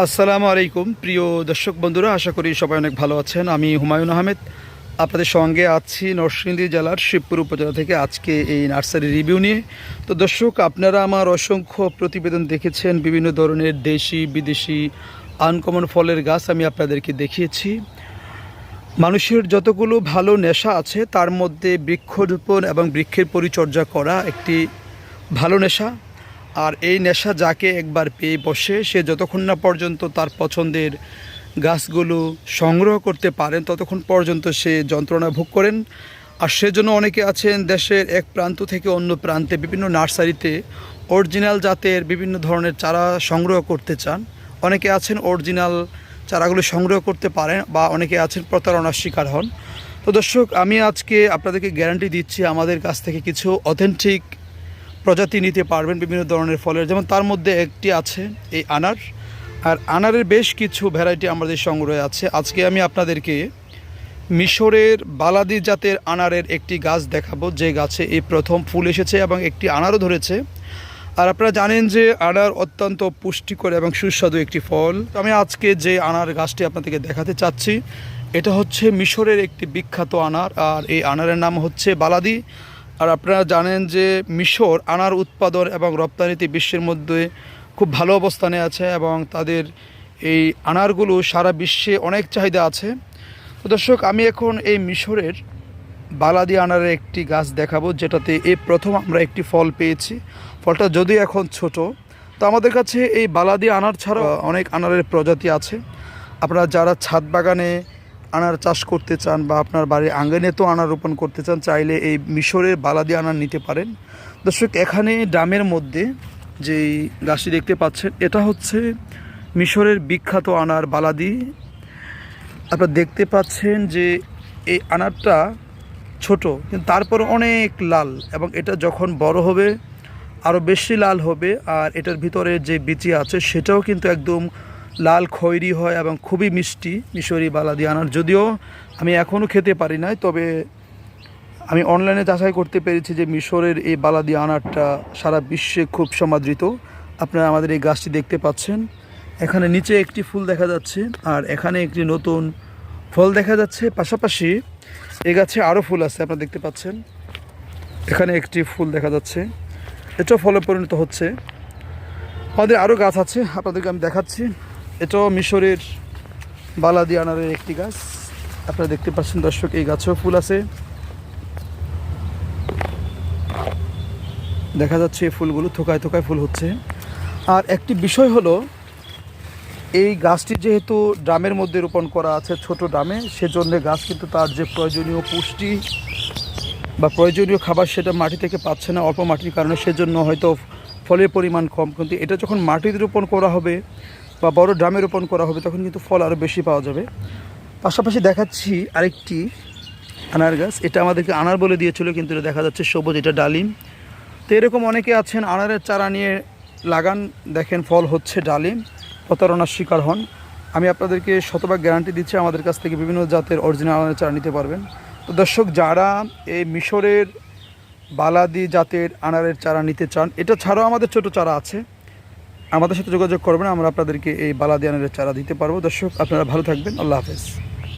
আসসালামু আলাইকুম, প্রিয় দর্শক বন্ধুরা, আশা করি সবাই অনেক ভালো আছেন। আমি হুমায়ুন আহমেদ, আপনাদের সঙ্গে আছি নরসিংদী জেলার শিবপুর উপজেলা থেকে আজকে এই নার্সারি রিভিউ নিয়ে। তো দর্শক, আপনারা আমার অসংখ্য প্রতিবেদন দেখেছেন, বিভিন্ন ধরনের দেশি, বিদেশি আনকমন ফলের গাছ আমি আপনাদেরকে দেখিয়েছি। মানুষের যতগুলো ভালো নেশা আছে, তার মধ্যে বৃক্ষরোপণ এবং বৃক্ষের পরিচর্যা করা একটি ভালো নেশা। আর এই নেশা যাকে একবার পেয়ে বসে, সে যতক্ষণ না পর্যন্ত তার পছন্দের গাছগুলো সংগ্রহ করতে পারেন, ততক্ষণ পর্যন্ত সে যন্ত্রণা ভোগ করেন। আর সেজন্য অনেকে আছেন দেশের এক প্রান্ত থেকে অন্য প্রান্তে বিভিন্ন নার্সারিতে অরিজিনাল জাতের বিভিন্ন ধরনের চারা সংগ্রহ করতে চান। অনেকে আছেন অরিজিনাল চারাগুলো সংগ্রহ করতে পারেন বা অনেকে আছেন প্রতারণার শিকার হন। তো দর্শক, আমি আজকে আপনাদেরকে গ্যারান্টি দিচ্ছি আমাদের কাছ থেকে কিছু অথেন্টিক প্রজাতি নিতে পারবেন বিভিন্ন ধরনের ফলের। যেমন তার মধ্যে একটি আছে, এই আনার। আর আনারের বেশ কিছু ভ্যারাইটি আমাদের সংগ্রহে আছে। আজকে আমি আপনাদেরকে মিশরের বালাদি জাতের আনারের একটি গাছ দেখাবো। যে গাছে এই প্রথম ফুল এসেছে এবং একটি আনারও ধরেছে। আর আপনারা জানেন যে আনার অত্যন্ত পুষ্টিকর এবং সুস্বাদু একটি ফল। আমি আজকে যে আনার গাছটি আপনাদেরকে দেখাতে চাচ্ছি, এটা হচ্ছে মিশরের একটি বিখ্যাত আনার। আর এই আনারের নাম হচ্ছে বালাদি। আর আপনারা জানেন যে মিশর আনার উৎপাদন এবং রপ্তানিতে বিশ্বের মধ্যে খুব ভালো অবস্থানে আছে এবং তাদের এই আনারগুলো সারা বিশ্বে অনেক চাহিদা আছে। তো দর্শক, আমি এখন এই মিশরের বালাদি আনারের একটি গাছ দেখাবো, যেটাতে এই প্রথম আমরা একটি ফল পেয়েছি। ফলটা যদিও এখন ছোট, তো আমাদের কাছে এই বালাদি আনার ছাড়াও অনেক আনারের প্রজাতি আছে। আপনারা যারা ছাদ বাগানে আনার চাষ করতে চান বা আপনার বাড়ির আঙ্গনে তো আনার রোপণ করতে চান, চাইলে এই মিশরের বালাদি আনার নিতে পারেন। দর্শক, এখানে ড্রামের মধ্যে যেই গাছটি দেখতে পাচ্ছেন, এটা হচ্ছে মিশরের বিখ্যাত আনার বালাদি আপনারা দেখতে পাচ্ছেন যে এই আনারটা ছোট, কিন্তু তারপর অনেক লাল এবং এটা যখন বড় হবে আরও বেশি লাল হবে, আর এটার ভিতরে যে বিচি আছে, সেটাও কিন্তু একদম লাল খয়েরি হয় এবং খুবই মিষ্টি, মিশরি বালাদি আনার। যদিও আমি এখনও খেতে পারি নাই, তবে আমি অনলাইনে যাচাই করতে পেরেছি যে মিশরের এই বালাদি আনারটা সারা বিশ্বে খুব সমাদৃত। আপনারা আমাদের এই গাছটি দেখতে পাচ্ছেন। এখানে নিচে একটি ফুল দেখা যাচ্ছে, আর এখানে একটি নতুন ফল দেখা যাচ্ছে। পাশাপাশি এই গাছে আরও ফুল আছে, আপনারা দেখতে পাচ্ছেন। এখানে একটি ফুল দেখা যাচ্ছে। এটাও ফলে পরিণত হচ্ছে। আমাদের আরও গাছ আছে, আপনাদেরকে আমি দেখাচ্ছি। এটাও মিশরের বালাদি আনারের একটি গাছ। আপনারা দেখতে পাচ্ছেন দর্শক, এই গাছেও ফুল আছে। দেখা যাচ্ছে এই ফুলগুলো থোকায় থোকায় ফুল হচ্ছে। আর একটি বিষয় হলো, এই গাছটি যেহেতু ড্রামের মধ্যে রোপণ করা আছে, ছোট ড্রামে, সেজন্য গাছ কিন্তু তার যে প্রয়োজনীয় পুষ্টি বা প্রয়োজনীয় খাবার সেটা মাটি থেকে পাচ্ছে না, অল্প মাটির কারণে, সেজন্য হয়তো ফলের পরিমাণ কম। কিন্তু এটা যখন মাটিতে রোপণ করা হবে বা বড় ড্রামে রোপণ করা হবে, তখন কিন্তু ফল আরও বেশি পাওয়া যাবে। পাশাপাশি দেখাচ্ছি আরেকটি আনার গাছ। এটা আমাদেরকে আনার বলে দিয়েছিল, কিন্তু এটা দেখা যাচ্ছে সবুজ, এটা ডালিম। তো এরকম অনেকে আছেন, আনারের চারা নিয়ে লাগান, দেখেন ফল হচ্ছে ডালিম, প্রতারণার শিকার হন। আমি আপনাদেরকে শতভাগ গ্যারান্টি দিচ্ছি, আমাদের কাছ থেকে বিভিন্ন জাতের অরিজিনাল আনারের চারা নিতে পারবেন। তো দর্শক, যারা এই মিশরের বালাদি জাতের আনারের চারা নিতে চান, এটা ছাড়াও আমাদের ছোট চারা আছে। আমাদের সাথে যোগাযোগ করবেন, আমরা আপনাদেরকে এই বালাদিয়ানের চারা দিতে পারব। দর্শক, আপনারা ভালো থাকবেন। আল্লাহ হাফেজ।